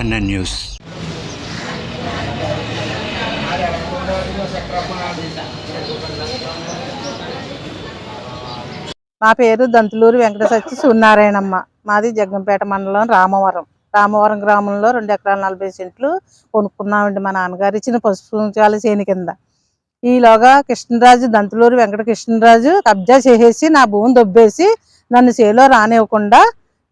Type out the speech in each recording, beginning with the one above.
అన్న న్యూస్. నా పేరు దంతులూరు వెంకట సత్య సూర్యనారాయణమ్మ మాది జగ్గంపేట మండలం రామవరం. రామవరం గ్రామంలో రెండు ఎకరాల నలభై సెంట్లు కొనుక్కున్నామండి మా నాన్నగారు ఇచ్చిన పశుపుంచాల కుంచాల చేను కింద. ఈలోగా కృష్ణరాజు దంతులూరు వెంకట కృష్ణరాజు కబ్జా చేసేసి నా భూమిని దొబ్బేసి నన్ను చేలో రానివ్వకుండా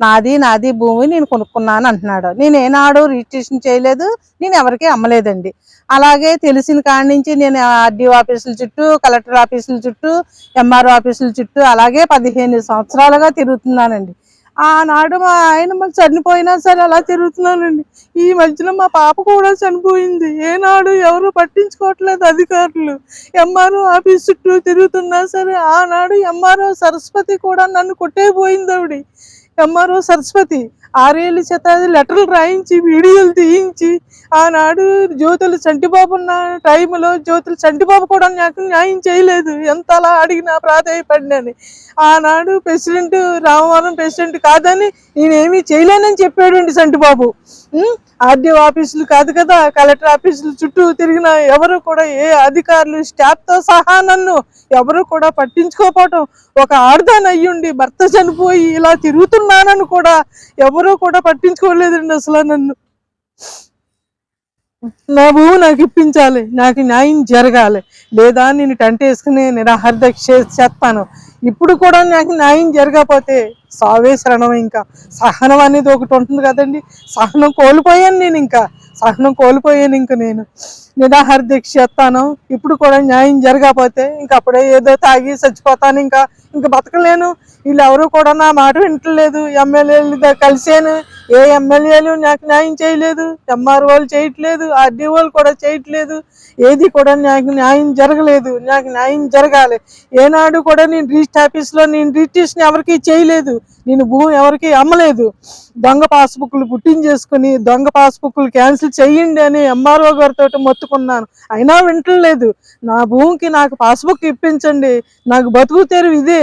నాది నాది భూమి నేను కొనుక్కున్నాను అంటున్నాడు. నేను ఏనాడు రిజిస్ట్రేషన్ చేయలేదు నేను ఎవరికి అమ్మలేదండి. అలాగే తెలిసిన కాడి నుంచి నేను ఆర్డీఓ ఆఫీసుల చుట్టూ కలెక్టర్ ఆఫీసుల చుట్టూ ఎంఆర్ఓ ఆఫీసుల చుట్టూ అలాగే పదిహేను సంవత్సరాలుగా తిరుగుతున్నానండి. ఆనాడు మా ఆయన మాకు చనిపోయినా సరే అలా తిరుగుతున్నానండి. ఈ మధ్యలో మా పాప కూడా చనిపోయింది. ఏనాడు ఎవరు పట్టించుకోవట్లేదు అధికారులు. ఎంఆర్ఓ ఆఫీస్ చుట్టూ తిరుగుతున్నా సరే ఆనాడు ఎంఆర్ఓ సరస్వతి కూడా నన్ను కొట్టేపోయింది ఆవిడ. ఎంఆర్ఓ సరస్వతి ఆరేళ్ళు చేత లెటర్లు రాయించి వీడియోలు తీయించి ఆనాడు జ్యోతులు చంటిబాబు ఉన్న టైంలో జ్యోతులు చంటిబాబు కూడా నాకు న్యాయం చేయలేదు. ఎంత అలా అడిగినా ప్రాధాయపడినని. ఆనాడు ప్రెసిడెంట్ రామవరం ప్రెసిడెంట్ కాదని నేనేమీ చేయలేనని చెప్పాడండి చంటిబాబు. ఆర్డీఓ ఆఫీసులు కాదు కదా కలెక్టర్ ఆఫీసులు చుట్టూ తిరిగిన ఎవరు కూడా ఏ అధికారులు స్టాఫ్తో సహా నన్ను ఎవరు కూడా పట్టించుకోపోవటం ఒక ఆడదాని అయ్యుండి భర్త చనిపోయి ఇలా తిరుగుతున్నానని కూడా ఎవరు కూడా పట్టించుకోలేదండి అసలు నన్ను. నా భూమి నాకు ఇప్పించాలి నాకు న్యాయం జరగాలి. లేదా నేను టెంట్ వేసుకుని నిరాహార దీక్ష చేస్తాను. ఇప్పుడు కూడా నాకు న్యాయం జరగకపోతే సావే శరణం ఇంకా. సహనం అనేది ఒకటి ఉంటుంది కదండి. సహనం కోల్పోయాను నేను ఇంకా. సహనం కోల్పోయాను ఇంకా నేను. నిరాహార దీక్ష చేస్తాను. ఇప్పుడు కూడా న్యాయం జరగకపోతే ఇంక అప్పుడే ఏదో తాగి చచ్చిపోతాను ఇంకా. ఇంకా బతకలేను. వీళ్ళు ఎవరు కూడా నా మాట వింటలేదు. ఎమ్మెల్యేలు కలిసాను ఏ ఎమ్మెల్యేలు నాకు న్యాయం చేయలేదు ఎంఆర్ఓలు చేయట్లేదు ఆర్డీఓలు కూడా చేయట్లేదు ఏది కూడా నాకు న్యాయం జరగలేదు నాకు న్యాయం జరగాలి. ఏనాడు కూడా నేను రిజిస్ట్ ఆఫీస్లో నేను రిజిస్ట్రేషన్ ఎవరికి చేయలేదు నేను భూమి ఎవరికి అమ్మలేదు. దొంగ పాస్బుక్లు పుట్టించేసుకుని దొంగ పాస్బుక్లు క్యాన్సిల్ చేయండి అని ఎంఆర్ఓ గారితో మొత్తుకున్నాను. అయినా వింటలేదు. నా భూమికి నాకు పాస్బుక్ ఇప్పించండి. నాకు బతుకు తెరువు ఇదే.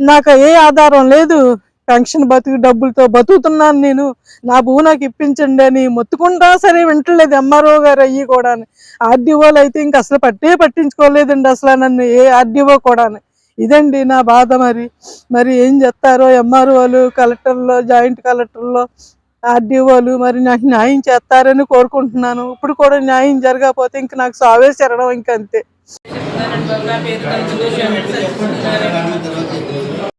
నాకు ఏ ఆధారం లేదు. పెన్షన్ బతుకు డబ్బులతో బతుకుతున్నాను నేను. నా భూ నాకు ఇప్పించండి అని మొత్తుకుంటా సరే వింటలేదు ఎంఆర్ఓ గారు అయ్యి కూడా ఆర్డీఓలు అయితే ఇంక అసలు పట్టే పట్టించుకోలేదండి అసలు నన్ను ఏ ఆర్డీఓ కూడా ఇదండి నా బాధ మరి. మరి ఏం చేస్తారో ఎంఆర్ఓలు కలెక్టర్లో జాయింట్ కలెక్టర్లో ఆర్డీఓలు మరి నాకు న్యాయం చేస్తారని కోరుకుంటున్నాను. ఇప్పుడు కూడా న్యాయం జరగకపోతే ఇంక నాకు సావే శరణం ఇంకంతే.